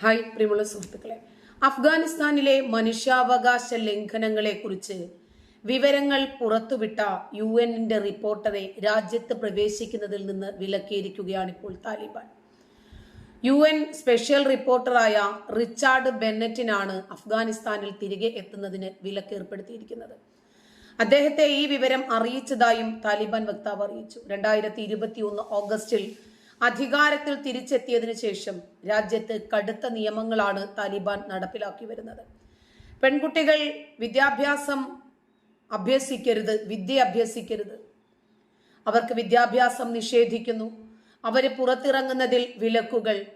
Hi പ്രിയമുള്ള സുഹൃത്തുക്കളെ അഫ്ഗാനിസ്ഥാനിലെ മനുഷ്യാവകാശ ലംഘനങ്ങളെ കുറിച്ച് വിവരങ്ങൾ പുറത്തുവിട്ട യു എന്നിന്റെ റിപ്പോർട്ടറെ രാജ്യത്ത് പ്രവേശിക്കുന്നതിൽ നിന്ന് വിലക്കിയിരിക്കുകയാണ് ഇപ്പോൾ താലിബാൻ. യു എൻ സ്പെഷ്യൽ റിപ്പോർട്ടറായ റിച്ചാർഡ് ബെന്നറ്റിനാണ് അഫ്ഗാനിസ്ഥാനിൽ തിരികെ എത്തുന്നതിന് വിലക്കേർപ്പെടുത്തിയിരിക്കുന്നത്. അദ്ദേഹത്തെ ഈ വിവരം അറിയിച്ചതായും താലിബാൻ വക്താവ് അറിയിച്ചു. രണ്ടായിരത്തി ഇരുപത്തി ഒന്ന് ഓഗസ്റ്റിൽ അധികാരത്തിൽ തിരിച്ചെത്തിയതിനു ശേഷം രാജ്യത്ത് കടുത്ത നിയമങ്ങളാണ് താലിബാൻ നടപ്പിലാക്കി വരുന്നത്. പെൺകുട്ടികൾ വിദ്യാഭ്യാസം അഭ്യസിക്കരുത് വിദ്യ അഭ്യസിക്കരുത്. അവർക്ക് വിദ്യാഭ്യാസം നിഷേധിക്കുന്നു. അവർ പുറത്തിറങ്ങുന്നതിൽ വിലക്കുകൾ.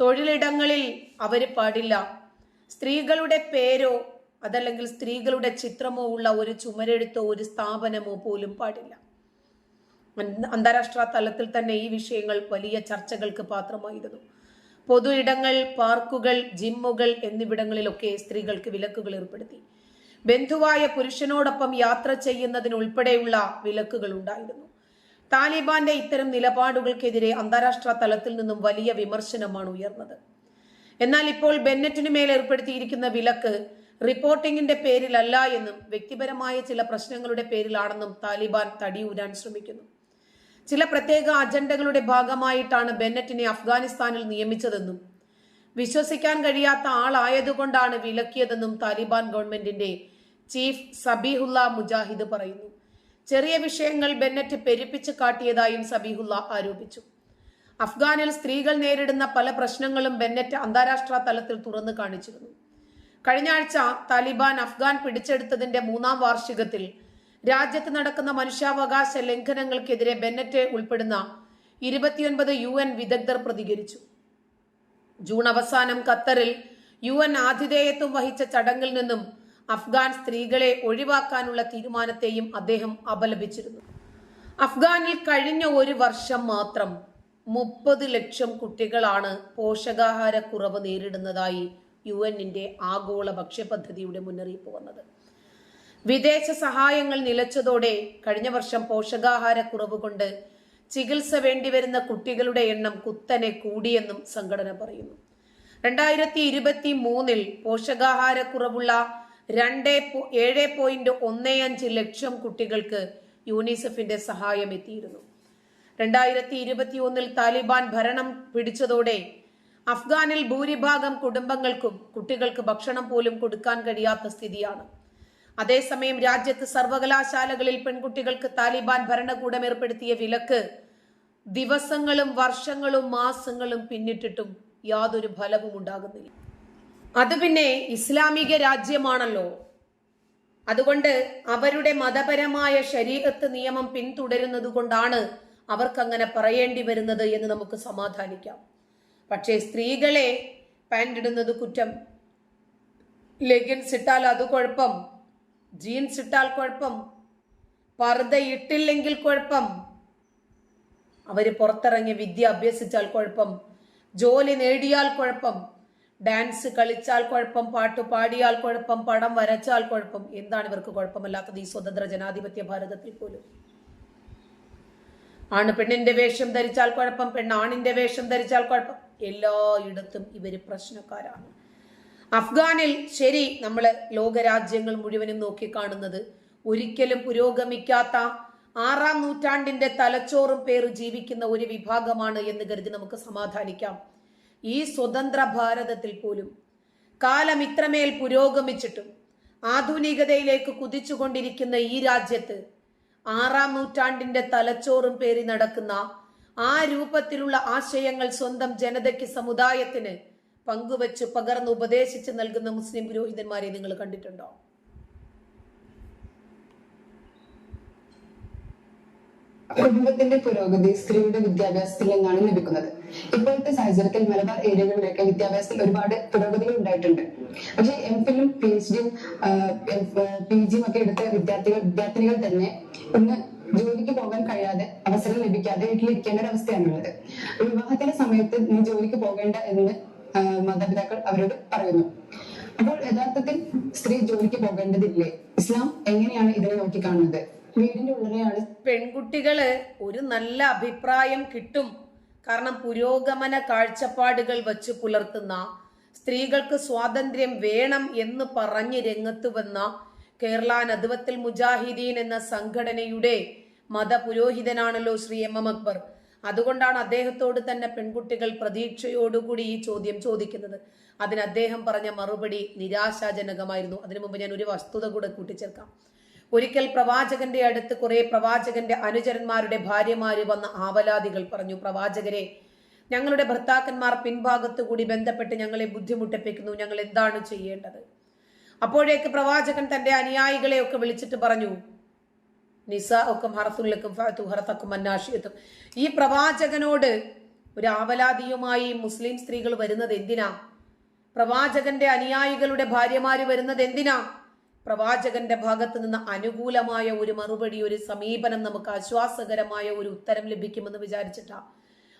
തൊഴിലിടങ്ങളിൽ അവർ പാടില്ല. സ്ത്രീകളുടെ പേരോ അതല്ലെങ്കിൽ സ്ത്രീകളുടെ ചിത്രമോ ഉള്ള ഒരു ചുമരെഴുത്തോ ഒരു സ്ഥാപനമോ പോലും പാടില്ല. അന്താരാഷ്ട്ര തലത്തിൽ തന്നെ ഈ വിഷയങ്ങൾ വലിയ ചർച്ചകൾക്ക് പാത്രമായിരുന്നു. പൊതു ഇടങ്ങൾ പാർക്കുകൾ ജിമ്മുകൾ എന്നിവിടങ്ങളിലൊക്കെ സ്ത്രീകൾക്ക് വിലക്കുകൾ ഏർപ്പെടുത്തി. ബന്ധുവായ പുരുഷനോടൊപ്പം യാത്ര ചെയ്യുന്നതിനുൾപ്പെടെയുള്ള വിലക്കുകൾ ഉണ്ടായിരുന്നു. താലിബാന്റെ ഇത്തരം നിലപാടുകൾക്കെതിരെ അന്താരാഷ്ട്ര തലത്തിൽ നിന്നും വലിയ വിമർശനമാണ് ഉയർന്നത്. എന്നാൽ ഇപ്പോൾ ബെന്നറ്റിനു മേൽ ഏർപ്പെടുത്തിയിരിക്കുന്ന വിലക്ക് റിപ്പോർട്ടിംഗിന്റെ പേരിലല്ല എന്നും വ്യക്തിപരമായ ചില പ്രശ്നങ്ങളുടെ പേരിലാണെന്നും താലിബാൻ തടിയൂരാൻ ശ്രമിക്കുന്നു. ചില പ്രത്യേക അജണ്ടകളുടെ ഭാഗമായിട്ടാണ് ബെന്നറ്റിനെ അഫ്ഗാനിസ്ഥാനിൽ നിയമിച്ചതെന്നും വിശ്വസിക്കാൻ കഴിയാത്ത ആളായതുകൊണ്ടാണ് വിലക്കിയതെന്നും താലിബാൻ ഗവൺമെന്റിന്റെ ചീഫ് സബീഹുല്ല മുജാഹിദ് പറയുന്നു. ചെറിയ വിഷയങ്ങൾ ബെന്നറ്റ് പെരുപ്പിച്ച് കാട്ടിയതായും സബീഹുല്ല ആരോപിച്ചു. അഫ്ഗാനിൽ സ്ത്രീകൾ നേരിടുന്ന പല പ്രശ്നങ്ങളും ബെന്നറ്റ് അന്താരാഷ്ട്ര തലത്തിൽ തുറന്നു കാണിച്ചിരുന്നു. കഴിഞ്ഞ ആഴ്ച താലിബാൻ അഫ്ഗാൻ പിടിച്ചെടുത്തതിന്റെ മൂന്നാം വാർഷികത്തിൽ രാജ്യത്ത് നടക്കുന്ന മനുഷ്യാവകാശ ലംഘനങ്ങൾക്കെതിരെ ബെന്നറ്റ് ഉൾപ്പെടുന്ന ഇരുപത്തിയൊൻപത് യു എൻ വിദഗ്ധർ പ്രതികരിച്ചു. ജൂൺ അവസാനം ഖത്തറിൽ യു എൻ ആതിഥേയത്വം വഹിച്ച ചടങ്ങിൽ നിന്നും അഫ്ഗാൻ സ്ത്രീകളെ ഒഴിവാക്കാനുള്ള തീരുമാനത്തെയും അദ്ദേഹം അപലപിച്ചിരുന്നു. അഫ്ഗാനിൽ കഴിഞ്ഞ ഒരു വർഷം മാത്രം മുപ്പത് ലക്ഷം കുട്ടികളാണ് പോഷകാഹാരക്കുറവ് നേരിടുന്നതായി യു എന്നിന്റെ ആഗോള ഭക്ഷ്യപദ്ധതിയുടെ മുന്നറിയിപ്പ് വന്നത്. വിദേശ സഹായങ്ങൾ നിലച്ചതോടെ കഴിഞ്ഞ വർഷം പോഷകാഹാരക്കുറവ് കൊണ്ട് ചികിത്സ വേണ്ടിവരുന്ന കുട്ടികളുടെ എണ്ണം കുത്തനെ കൂടിയെന്നും സംഘടന പറയുന്നു. രണ്ടായിരത്തി ഇരുപത്തി മൂന്നിൽ പോഷകാഹാരക്കുറവുള്ള രണ്ട് ഏഴ് പോയിന്റ് ഒന്ന് അഞ്ച് ലക്ഷം കുട്ടികൾക്ക് യൂണിസെഫിന്റെ സഹായം എത്തിയിരുന്നു. രണ്ടായിരത്തി ഇരുപത്തി ഒന്നിൽ താലിബാൻ ഭരണം പിടിച്ചതോടെ അഫ്ഗാനിൽ ഭൂരിഭാഗം കുടുംബങ്ങൾക്കും കുട്ടികൾക്ക് ഭക്ഷണം പോലും കൊടുക്കാൻ കഴിയാത്ത സ്ഥിതിയാണ്. അതേസമയം രാജ്യത്ത് സർവകലാശാലകളിൽ പെൺകുട്ടികൾക്ക് താലിബാൻ ഭരണകൂടം ഏർപ്പെടുത്തിയ വിലക്ക് ദിവസങ്ങളും വർഷങ്ങളും മാസങ്ങളും പിന്നിട്ടിട്ടും യാതൊരു ഫലവും ഉണ്ടാകുന്നില്ല. അത് പിന്നെ ഇസ്ലാമിക രാജ്യമാണല്ലോ. അതുകൊണ്ട് അവരുടെ മതപരമായ ശരീരത്ത് നിയമം പിന്തുടരുന്നത് കൊണ്ടാണ് അവർക്കങ്ങനെ പറയേണ്ടി വരുന്നത് എന്ന് നമുക്ക് സമാധാനിക്കാം. പക്ഷേ സ്ത്രീകളെ പാന്റ് കുറ്റം. ലെഗിൻസ് ഇട്ടാൽ അത് കുഴപ്പം. ജീൻസ് ഇട്ടാൽ കുഴപ്പം പർദ്ദ ഇട്ടില്ലെങ്കിൽ കുഴപ്പം അവർ പുറത്തിറങ്ങി വിദ്യ അഭ്യസിച്ചാൽ കുഴപ്പം ജോലി നേടിയാൽ കുഴപ്പം ഡാൻസ് കളിച്ചാൽ കുഴപ്പം പാട്ട് പാടിയാൽ കുഴപ്പം പടം വരച്ചാൽ കുഴപ്പം എന്താണ് ഇവർക്ക് കുഴപ്പമല്ലാത്തത് ഈ സ്വതന്ത്ര ജനാധിപത്യ ഭാരതത്തിൽ പോലും? ആണ് പെണ്ണിന്റെ വേഷം ധരിച്ചാൽ കുഴപ്പം പെണ്ണാണിന്റെ വേഷം ധരിച്ചാൽ കുഴപ്പം. എല്ലായിടത്തും ഇവർ പ്രശ്നക്കാരാണ്. അഫ്ഗാനിൽ ശരി നമ്മൾ ലോകരാജ്യങ്ങൾ മുഴുവനും നോക്കിക്കാണുന്നത്. ഒരിക്കലും പുരോഗമിക്കാത്ത ആറാം നൂറ്റാണ്ടിന്റെ തലച്ചോറും പേര് ജീവിക്കുന്ന ഒരു വിഭാഗമാണ് എന്ന് കരുതി നമുക്ക് സമാധാനിക്കാം. ഈ സ്വതന്ത്ര ഭാരതത്തിൽ പോലും കാലം ഇത്രമേൽ പുരോഗമിച്ചിട്ടും ആധുനികതയിലേക്ക് കുതിച്ചുകൊണ്ടിരിക്കുന്ന ഈ രാജ്യത്ത് ആറാം നൂറ്റാണ്ടിന്റെ തലച്ചോറും പേറി നടക്കുന്ന ആ രൂപത്തിലുള്ള ആശയങ്ങൾ സ്വന്തം ജനതയ്ക്ക് സമുദായത്തിന് പങ്കുവച്ച് പകർന്ന് ഉപദേശിച്ച് നൽകുന്ന മുസ്ലിം പുരോഹിതന്മാരെ നിങ്ങൾ കണ്ടിട്ടുണ്ടോ? കുടുംബത്തിന്റെ പുരോഗതി സ്ത്രീയുടെ വിദ്യാഭ്യാസത്തിൽ നിന്നാണ് ലഭിക്കുന്നത്. ഇപ്പോഴത്തെ സാഹചര്യത്തിൽ മലബാർ ഏരിയകളിലൊക്കെ വിദ്യാഭ്യാസത്തിൽ ഒരുപാട് പുരോഗതികൾ ഉണ്ടായിട്ടുണ്ട്. പക്ഷേ എം ഫിലും പി എച്ച് ഡിയും പി ജിയും ഒക്കെ എടുത്ത വിദ്യാർത്ഥികൾ വിദ്യാർത്ഥിനികൾ തന്നെ ഇന്ന് ജോലിക്ക് പോകാൻ കഴിയാതെ അവസരം ലഭിക്കാതെ വീട്ടിലിരിക്കേണ്ട ഒരു അവസ്ഥയാണുള്ളത്. വിവാഹത്തിന്റെ സമയത്ത് നീ ജോലിക്ക് പോകേണ്ട എന്ന് മാതാപിതാക്കൾ അവരോട് പറയുന്നു. അപ്പോൾ യഥാർത്ഥത്തിൽ സ്ത്രീ ജോലിക്ക് പോകേണ്ടതില്ലേ? ഇസ്ലാം എങ്ങനെയാണ് ഇതിനെ നോക്കി കാണുന്നത് വീടിന്റെ ഉള്ളിലെയാണ് പെൺകുട്ടികൾ ഒരു നല്ല അഭിപ്രായം കിട്ടും. കാരണം പുരോഗമന കാഴ്ചപ്പാടുകൾ വച്ച് പുലർത്തുന്ന സ്ത്രീകൾക്ക് സ്വാതന്ത്ര്യം വേണം എന്ന് പറഞ്ഞ് രംഗത്ത് വന്ന കേരള നദുവത്തിൽ മുജാഹിദീൻ എന്ന സംഘടനയുടെ മതപുരോഹിതനാണല്ലോ ശ്രീ എം എം അക്ബർ. അതുകൊണ്ടാണ് അദ്ദേഹത്തോട് തന്നെ പെൺകുട്ടികൾ പ്രതീക്ഷയോടുകൂടി ഈ ചോദ്യം ചോദിക്കുന്നത്. അതിന് അദ്ദേഹം പറഞ്ഞ മറുപടി നിരാശാജനകമായിരുന്നു. അതിനു മുമ്പ് ഞാൻ ഒരു വസ്തുത കൂടെ കൂട്ടിച്ചേർക്കാം. ഒരിക്കൽ പ്രവാചകന്റെ അടുത്ത് കുറെ പ്രവാചകന്റെ അനുചരന്മാരുടെ ഭാര്യമാര് വന്ന ആവലാദികൾ പറഞ്ഞു പ്രവാചകരെ ഞങ്ങളുടെ ഭർത്താക്കന്മാർ പിൻഭാഗത്തു കൂടി ബന്ധപ്പെട്ട് ഞങ്ങളെ ബുദ്ധിമുട്ടിപ്പിക്കുന്നു. ഞങ്ങൾ എന്താണ് ചെയ്യേണ്ടത്? അപ്പോഴേക്ക് പ്രവാചകൻ തന്റെ അനുയായികളെയൊക്കെ വിളിച്ചിട്ട് പറഞ്ഞു നിസാക്കും ഹറസുല്ലക്കും ഫഅതു ഹറസക്കും അന്നാഷിയത്തും ഈ പ്രവാചകനോട് ഒരു ആവലാതിയുമായി മുസ്ലിം സ്ത്രീകൾ വരുന്നത് എന്തിനാ? പ്രവാചകന്റെ അനുയായികളുടെ ഭാര്യമാര് വരുന്നത് എന്തിനാ? പ്രവാചകന്റെ ഭാഗത്ത് നിന്ന് അനുകൂലമായ ഒരു മറുപടി ഒരു സമീപനം നമുക്ക് ആശ്വാസകരമായ ഒരു ഉത്തരം ലഭിക്കുമെന്ന് വിചാരിച്ചിട്ടാ.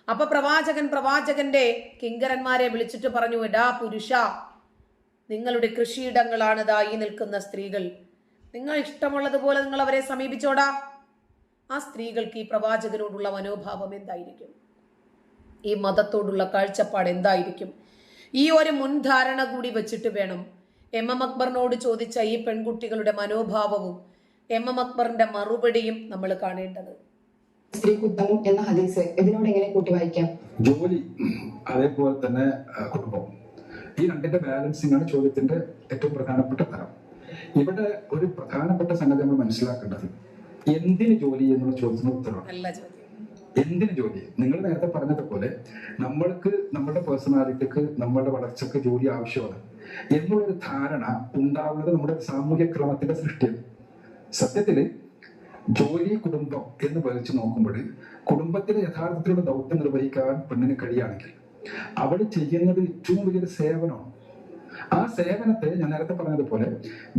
അപ്പൊ പ്രവാചകൻ പ്രവാചകന്റെ കിങ്കരന്മാരെ വിളിച്ചിട്ട് പറഞ്ഞു എടാ പുരുഷ നിങ്ങളുടെ കൃഷിയിടങ്ങളാണ് ഇതായി നിൽക്കുന്ന സ്ത്രീകൾ. നിങ്ങൾ ഇഷ്ടമുള്ളതുപോലെ നിങ്ങൾ അവരെ സമീപിച്ചോടാ. ആ സ്ത്രീകൾക്ക് ഈ പ്രവാചകനോടുള്ള മനോഭാവം എന്തായിരിക്കും? ഈ മതത്തോടുള്ള കാഴ്ചപ്പാട് എന്തായിരിക്കും? ഈ ഒരു മുൻധാരണ കൂടി വെച്ചിട്ട് വേണം എം എം അക്ബറിനോട് ചോദിച്ച ഈ പെൺകുട്ടികളുടെ മനോഭാവവും എം എം അക്ബറിന്റെ മറുപടിയും നമ്മൾ കാണേണ്ടത്. സ്ത്രീ എന്ന ഹദീസ് ഇതിനോട് എങ്ങനെ കൂട്ടി വായിക്കാം ജോലി അതേപോലെ തന്നെ കുടുംബം. ഈ രണ്ടിന്റെ ബാലൻസിംഗ് ആണ് ചോദ്യത്തിന്റെ ഏറ്റവും പ്രധാനപ്പെട്ട തരം. ഇവിടെ ഒരു പ്രധാനപ്പെട്ട സംഗതി നമ്മൾ മനസ്സിലാക്കേണ്ടത്. എന്തിന് ജോലി എന്നുള്ള ചോദ്യത്തിന് ഉത്തരവാണ്. എന്തിന് ജോലി നിങ്ങൾ നേരത്തെ പറഞ്ഞതുപോലെ നമ്മൾക്ക് നമ്മുടെ പേഴ്സണാലിറ്റിക്ക് നമ്മുടെ വളർച്ചക്ക് ജോലി ആവശ്യമാണ്. എന്നുള്ളൊരു ധാരണ ഉണ്ടാവുന്നത് നമ്മുടെ സാമൂഹ്യ ക്രമത്തിന്റെ സൃഷ്ടിയാണ്. സത്യത്തിൽ ജോലി കുടുംബം എന്ന് വലിച്ചു നോക്കുമ്പോൾ കുടുംബത്തിലെ യഥാർത്ഥത്തിലുള്ള ദൗത്യം നിർവഹിക്കാൻ പെണ്ണിന് കഴിയുകയാണെങ്കിൽ അവൾ ചെയ്യുന്നത് ഏറ്റവും വലിയൊരു സേവനമാണ്. ആ സേവനത്തെ ഞാൻ നേരത്തെ പറഞ്ഞതുപോലെ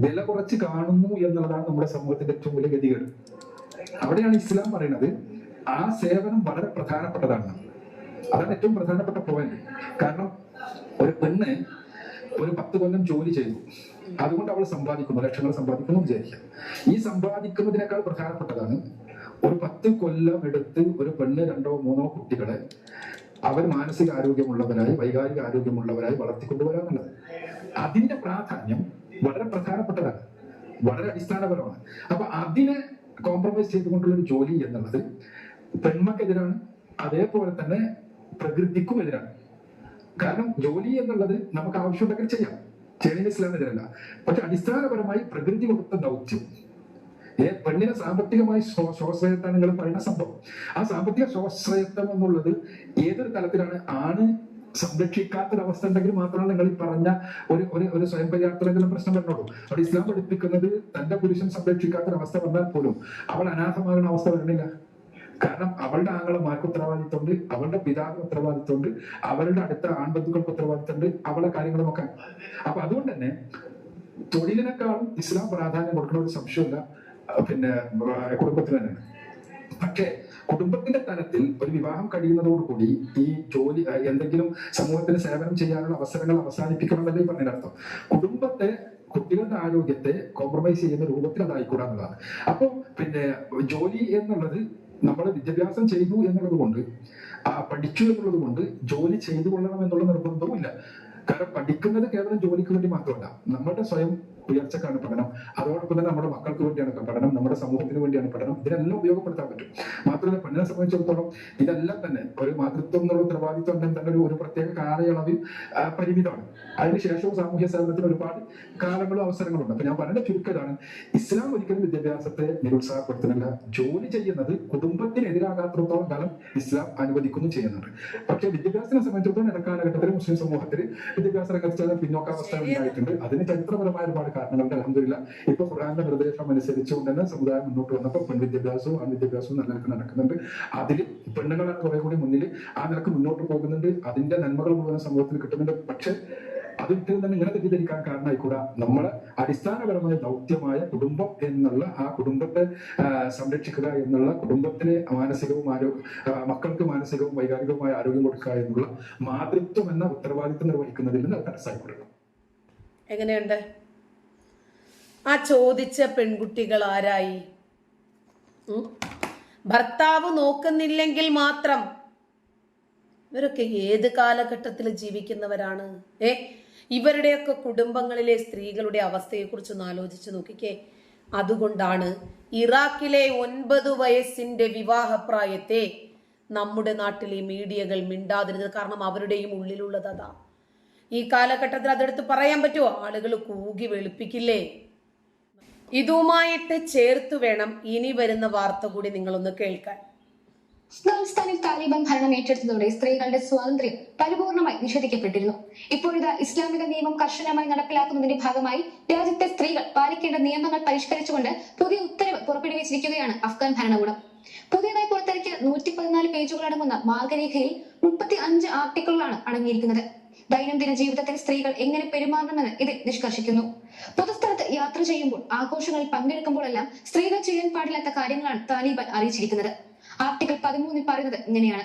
വില കുറച്ച് കാണുന്നു എന്നുള്ളതാണ് നമ്മുടെ സമൂഹത്തിന്റെ ഏറ്റവും വലിയ ഗതികേട്. അവിടെയാണ് ഇസ്ലാം പറയുന്നത് ആ സേവനം വളരെ പ്രധാനപ്പെട്ടതാണ്. അതാണ് ഏറ്റവും പ്രധാനപ്പെട്ട പോയിന്റ് കാരണം ഒരു പെണ്ണ് ഒരു പത്ത് കൊല്ലം ജോലി ചെയ്തു. അതുകൊണ്ട് അവൾ സമ്പാദിക്കുന്നു ലക്ഷങ്ങൾ സമ്പാദിക്കുന്നു വിചാരിക്കാം. ഈ സമ്പാദിക്കുന്നതിനേക്കാൾ പ്രധാനപ്പെട്ടതാണ് ഒരു പത്ത് കൊല്ലം എടുത്ത് ഒരു പെണ്ണ് രണ്ടോ മൂന്നോ കുട്ടികളെ അവർ മാനസിക ആരോഗ്യമുള്ളവരായി വൈകാരിക ആരോഗ്യമുള്ളവരായി വളർത്തിക്കൊണ്ടുവരാന്നുള്ളത്. അതിന്റെ പ്രാധാന്യം വളരെ പ്രധാനപ്പെട്ടതാണ്. വളരെ അടിസ്ഥാനപരമാണ്. അപ്പൊ അതിനെ കോംപ്രമൈസ് ചെയ്തുകൊണ്ടുള്ള ഒരു ജോലി എന്നുള്ളത് പെൺമക്കെതിരാണ് അതേപോലെ തന്നെ പ്രകൃതിക്കും എതിരാണ്. കാരണം ജോലി എന്നുള്ളത് നമുക്ക് ആവശ്യമുണ്ടെങ്കിൽ ചെയ്യാം. ചെയ്യുന്ന ഇസ്ലാമിനെതിരല്ല പക്ഷെ അടിസ്ഥാനപരമായി പ്രകൃതി കൊടുത്ത ദൗത്യം. പെണ്ണിനെ സാമ്പത്തികമായി സ്വാശ്രയത്താണ് നിങ്ങൾ പറയുന്ന സംഭവം. ആ സാമ്പത്തിക സ്വാശ്രയത്വം എന്നുള്ളത് ഏതൊരു തലത്തിലാണ് ആണ് സംരക്ഷിക്കാത്തൊരവസ്ഥ ഉണ്ടെങ്കിൽ മാത്രമാണ് നിങ്ങൾ ഈ പറഞ്ഞ ഒരു ഒരു ഒരു സ്വയം പര്യാപ്തമെങ്കിലും പ്രശ്നം വരുന്നുള്ളൂ അവിടെ ഇസ്ലാം പഠിപ്പിക്കുന്നത് തന്റെ പുരുഷൻ സംരക്ഷിക്കാത്തൊരവസ്ഥ വന്നാൽ പോലും അവൾ അനാഥമാകുന്ന അവസ്ഥ വരുന്നില്ല കാരണം അവളുടെ ആങ്ങളമാർക്ക് ഉത്തരവാദിത്തമുണ്ട് അവളുടെ പിതാവിന് ഉത്തരവാദിത്തമുണ്ട് അവളുടെ അടുത്ത ആൺബന്ധുക്കൾക്ക് ഉത്തരവാദിത്തമുണ്ട് അവളെ കാര്യങ്ങൾ നോക്കാൻ അപ്പൊ അതുകൊണ്ട് തന്നെ തൊഴിലിനേക്കാളും ഇസ്ലാം പ്രാധാന്യം കൊടുക്കുന്ന ഒരു സംശയമില്ല. പിന്നെ കുടുംബത്തിന് തന്നെയാണ് പക്ഷേ കുടുംബത്തിന്റെ തലത്തിൽ ഒരു വിവാഹം കഴിയുന്നതോടുകൂടി ഈ ജോലി എന്തെങ്കിലും സമൂഹത്തിന് സേവനം ചെയ്യാനുള്ള അവസരങ്ങൾ അവസാനിപ്പിക്കണമെന്നല്ലേ ഈ പറഞ്ഞതിനർത്ഥം കുടുംബത്തെ കുട്ടികളുടെ ആരോഗ്യത്തെ കോംപ്രമൈസ് ചെയ്യുന്ന രൂപത്തിൽ അതായിക്കൂടാ എന്നുള്ളതാണ്. അപ്പോൾ പിന്നെ ജോലി എന്നുള്ളത് നമ്മൾ വിദ്യാഭ്യാസം ചെയ്തു എന്നുള്ളത് കൊണ്ട് പഠിച്ചു എന്നുള്ളത് കൊണ്ട് ജോലി ചെയ്തു കൊള്ളണം എന്നുള്ള നിർബന്ധവും ഇല്ല കാരണം പഠിക്കുന്നത് കേവലം ജോലിക്ക് വേണ്ടി മാത്രമല്ല നമ്മുടെ സ്വയം ഉയർച്ചക്കാണ് പഠനം. അതോടൊപ്പം തന്നെ നമ്മുടെ മക്കൾക്ക് വേണ്ടിയാണ് പഠനം നമ്മുടെ സമൂഹത്തിന് വേണ്ടിയാണ് പഠനം. ഇതിനെല്ലാം ഉപയോഗപ്പെടുത്താൻ പറ്റും. മാത്രമല്ല പെണ്ണിനെ സംബന്ധിച്ചിടത്തോളം ഇതെല്ലാം തന്നെ ഒരു മാതൃത്വം എന്നുള്ള ഉത്തരവാദിത്വം തന്നെ ഒരു പ്രത്യേക കാലയളവിൽ പരിമിതമാണ്. അതിനുശേഷവും സാമൂഹ്യ സേവനത്തിന് ഒരുപാട് കാലങ്ങളും അവസരങ്ങളും ഉണ്ട് അപ്പൊ ഞാൻ പറയുന്ന ചുരുക്കതാണ്. ഇസ്ലാം ഒരിക്കലും വിദ്യാഭ്യാസത്തെ നിരുത്സാഹപ്പെടുത്തുന്നില്ല. ജോലി ചെയ്യുന്നത് കുടുംബത്തിനെതിരാകാത്തോളം കാലം ഇസ്ലാം അനുവദിക്കുന്നു ചെയ്യുന്നുണ്ട്. പക്ഷെ വിദ്യാഭ്യാസത്തിനെ സംബന്ധിച്ചിടത്തോളം ഇടക്കാലഘട്ടത്തിൽ മുസ്ലിം സമൂഹത്തിൽ വിദ്യാഭ്യാസ രംഗത്ത് ചില പിന്നോക്കാവസ്ഥ ഉണ്ടായിട്ടുണ്ട്. അതിന് ചരിത്രപരമായ ഒരുപാട് കാരണങ്ങളുണ്ട് അലഹമില്ല ഇപ്പൊ ഖുറാന്റെ നിർദ്ദേശം അനുസരിച്ചുകൊണ്ട് തന്നെ സമുദായം മുന്നോട്ട് വന്നപ്പോൾ പെൺവിദ്യാഭ്യാസവും ആൺവിദ്യാഭ്യാസവും നല്ല നിലയ്ക്ക് നടക്കുന്നുണ്ട്. അതിൽ പെണ്ണുങ്ങളെ കുറെ കൂടി മുന്നിൽ ആ നിലയ്ക്ക് മുന്നോട്ട് പോകുന്നുണ്ട്. അതിന്റെ നന്മകൾ മുഴുവൻ സമൂഹത്തിൽ കിട്ടുന്നുണ്ട്. പക്ഷെ അത് തന്നെ ഇങ്ങനെ തെറ്റിദ്ധരിക്കാൻ കാരണമായിക്കൂടാ. നമ്മൾ അടിസ്ഥാനപരമായ ദൗത്യമായ കുടുംബം എന്നുള്ള ആ കുടുംബത്തെ സംരക്ഷിക്കുക എന്നുള്ള കുടുംബത്തിന് മാനസികവും ആരോഗ്യ മക്കൾക്ക് മാനസികവും വൈകാരികവുമായ ആരോഗ്യം കൊടുക്കുക എന്നുള്ള മാതൃത്വം എന്ന ഉത്തരവാദിത്വം നിർവഹിക്കുന്നതിൽ നിന്ന് തടസ്സമായിക്കൊടുക്കും എങ്ങനെയുണ്ട്? ആ ചോദിച്ച പെൺകുട്ടികൾ ആരായി? ഭർത്താവ് നോക്കുന്നില്ലെങ്കിൽ മാത്രം. ഇവരൊക്കെ ഏത് കാലഘട്ടത്തിൽ ജീവിക്കുന്നവരാണ്? ഏ? ഇവരുടെയൊക്കെ കുടുംബങ്ങളിലെ സ്ത്രീകളുടെ അവസ്ഥയെക്കുറിച്ച് ഒന്ന് ആലോചിച്ച് നോക്കിക്കേ. അതുകൊണ്ടാണ് ഇറാഖിലെ ഒൻപത് വയസ്സിന്റെ വിവാഹപ്രായത്തെ നമ്മുടെ നാട്ടിലെ മീഡിയകൾ മിണ്ടാതിരുന്നത്. കാരണം അവരുടെയും ഉള്ളിലുള്ളത് അതാ. ഈ കാലഘട്ടത്തിൽ അതെടുത്ത് പറയാൻ പറ്റുമോ? ആളുകൾ കൂകി വെളുപ്പിക്കില്ലേ? ഇതുമായിട്ട് ചേർത്ത് വേണം ഇനി വരുന്ന വാർത്ത കൂടി നിങ്ങളൊന്ന് കേൾക്കാൻ. അഫ്ഗാനിസ്ഥാനിൽ താലിബാൻ ഭരണം ഏറ്റെടുത്തതോടെ സ്ത്രീകളുടെ സ്വാതന്ത്ര്യം പരിപൂർണമായി നിഷേധിക്കപ്പെട്ടിരുന്നു. ഇപ്പോഴിത് ഇസ്ലാമിക നിയമം കർശനമായി നടപ്പിലാക്കുന്നതിന്റെ ഭാഗമായി രാജ്യത്തെ സ്ത്രീകൾ പാലിക്കേണ്ട നിയമങ്ങൾ പരിഷ്കരിച്ചുകൊണ്ട് പുതിയ ഉത്തരവ് പുറപ്പെടുവിച്ചിരിക്കുകയാണ് അഫ്ഗാൻ ഭരണകൂടം. പുതിയതായി പുറത്തിറക്കിയ നൂറ്റി പതിനാല് പേജുകൾ അടങ്ങുന്ന മാർഗരേഖയിൽ മുപ്പത്തി അഞ്ച് ആർട്ടിക്കിളുകളാണ് അടങ്ങിയിരിക്കുന്നത്. ദൈനംദിന ജീവിതത്തിൽ സ്ത്രീകൾ എങ്ങനെ പെരുമാറണമെന്ന് ഇതിൽ നിഷ്കർഷിക്കുന്നു. പൊതുസ്ഥലത്ത് യാത്ര ചെയ്യുമ്പോൾ ആഘോഷങ്ങളിൽ പങ്കെടുക്കുമ്പോഴെല്ലാം സ്ത്രീകൾ ചെയ്യാൻ പാടില്ലാത്ത കാര്യങ്ങളാണ് താലിബാൻ അറിയിച്ചിരിക്കുന്നത്. ആർട്ടിക്കിൾ പതിമൂന്നിൽ പറയുന്നത് ഇങ്ങനെയാണ്.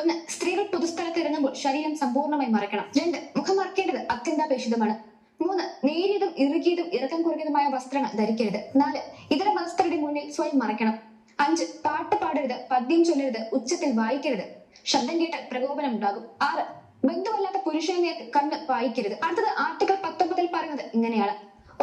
ഒന്ന് സ്ത്രീകൾ പൊതുസ്ഥലത്ത് ഇറങ്ങുമ്പോൾ ശരീരം സമ്പൂർണമായി മറയ്ക്കണം. രണ്ട് മുഖം മറക്കേണ്ടത് അത്യന്താപേക്ഷിതമാണ്. മൂന്ന് നേരിയതും ഇറുകിയതും ഇറക്കം കുറഞ്ഞതുമായ വസ്ത്രങ്ങൾ ധരിക്കരുത്. നാല് ഇതര മതസ്ഥരുടെ മുന്നിൽ സ്വയം മറയ്ക്കണം. അഞ്ച് പാട്ട് പാടരുത് പദ്യം ചൊല്ലരുത് ഉച്ചത്തിൽ വായിക്കരുത്. ശബ്ദം കേട്ടാൽ പ്രകോപനം ഉണ്ടാകും ആറ് ബന്ധുവല്ലാത്ത പുരുഷനെ കണ്ണ് വായിക്കരുത്. അടുത്തത് ആർട്ടിക്കിൾ പത്തൊമ്പതിൽ പറയുന്നത് ഇങ്ങനെയാണ്.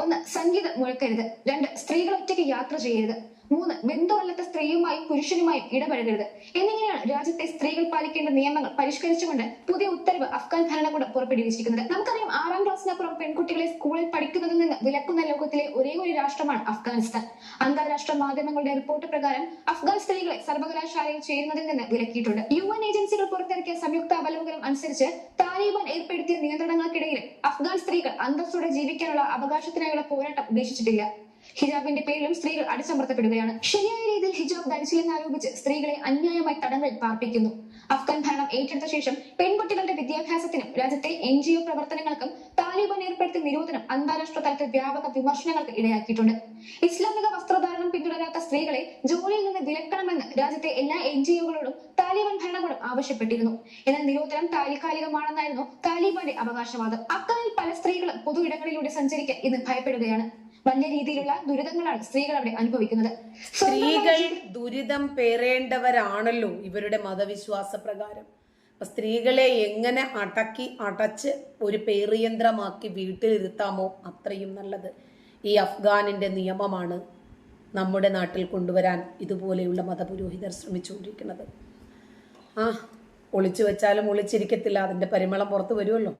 ഒന്ന് സംഗീതം മുഴക്കരുത്. രണ്ട് സ്ത്രീകൾ ഒറ്റയ്ക്ക് യാത്ര ചെയ്യരുത്. മൂന്ന് ബന്ധുവല്ലാത്ത സ്ത്രീയുമായും പുരുഷനുമായും ഇടപഴകരുത്. എന്നിങ്ങനെയാണ് രാജ്യത്തെ സ്ത്രീകൾ പാലിക്കേണ്ട നിയമങ്ങൾ പരിഷ്കരിച്ചുകൊണ്ട് പുതിയ ഉത്തരവ് അഫ്ഗാൻ ഭരണകൂടം പുറപ്പെടുവിച്ചിരിക്കുന്നത്. നമുക്കറിയാം ആറാം ക്ലാസ്സിനപ്പുറം പെൺകുട്ടികളെ സ്കൂളിൽ പഠിക്കുന്നതിൽ നിന്ന് വിലക്കുന്ന ലോകത്തിലെ ഒരേ ഒരു രാഷ്ട്രമാണ് അഫ്ഗാനിസ്ഥാൻ. അന്താരാഷ്ട്ര മാധ്യമങ്ങളുടെ റിപ്പോർട്ട് പ്രകാരം അഫ്ഗാൻ സ്ത്രീകളെ സർവകലാശാലയിൽ ചേരുന്നതിൽ നിന്ന് വിലക്കിയിട്ടുണ്ട്. യു എൻ ഏജൻസികൾ പുറത്തിറക്കിയ സംയുക്ത അവലോകനം അനുസരിച്ച് താലിബാൻ ഏർപ്പെടുത്തിയ നിയന്ത്രണങ്ങൾക്കിടയിൽ അഫ്ഗാൻ സ്ത്രീകൾ അന്തസ്സോടെ ജീവിക്കാനുള്ള അവകാശത്തിനായുള്ള പോരാട്ടം ഉപേക്ഷിച്ചിട്ടില്ല ഹിജാബിന്റെ പേരിലും സ്ത്രീകൾ അടിച്ചമർത്തപ്പെടുകയാണ്. ശരിയായ രീതിയിൽ ഹിജാബ് ധരിച്ചില്ലെന്ന് ആരോപിച്ച് സ്ത്രീകളെ അന്യായമായി തടങ്കലിൽ പാർപ്പിക്കുന്നു. അഫ്ഗാൻ ഭരണം ഏറ്റെടുത്ത ശേഷം പെൺകുട്ടികളുടെ വിദ്യാഭ്യാസത്തിനും രാജ്യത്തെ എൻ ജി ഒ പ്രവർത്തനങ്ങൾക്കും താലിബാൻ ഏർപ്പെടുത്തിയ നിരോധനം അന്താരാഷ്ട്ര തലത്തിൽ വ്യാപക വിമർശനങ്ങൾക്ക് ഇടയാക്കിയിട്ടുണ്ട്. ഇസ്ലാമിക വസ്ത്രധാരണം പിന്തുടരാത്ത സ്ത്രീകളെ ജോലിയിൽ നിന്ന് വിലക്കണമെന്ന് രാജ്യത്തെ എല്ലാ എൻ ജി ഒകളോടും താലിബാൻ ഭരണകൂടം ആവശ്യപ്പെട്ടിരുന്നു. എന്നാൽ നിരോധനം താൽക്കാലികമാണെന്നായിരുന്നു താലിബാന്റെ അവകാശവാദം. അക്കാലിൽ പല സ്ത്രീകളും പൊതു ഇടങ്ങളിലൂടെ സഞ്ചരിക്കാൻ ഇന്ന് ഭയപ്പെടുകയാണ്. വലിയ രീതിയിലുള്ള ദുരിതങ്ങളാണ് സ്ത്രീകൾ അവിടെ അനുഭവിക്കുന്നത്. സ്ത്രീകൾ ദുരിതം പേറേണ്ടവരാണല്ലോ ഇവരുടെ മതവിശ്വാസ പ്രകാരം. സ്ത്രീകളെ എങ്ങനെ അടക്കി അടച്ച് ഒരു പേറിയന്ത്രമാക്കി വീട്ടിലിരുത്താമോ അത്രയും നല്ലത്. ഈ അഫ്ഗാനിന്റെ നിയമമാണ് നമ്മുടെ നാട്ടിൽ കൊണ്ടുവരാൻ ഇതുപോലെയുള്ള മതപുരോഹിതർ ശ്രമിച്ചുകൊണ്ടിരിക്കുന്നത്. ആ ഒളിച്ചു വെച്ചാലും ഒളിച്ചിരിക്കത്തില്ല. അതിന്റെ പരിമളം പുറത്തു വരുമല്ലോ.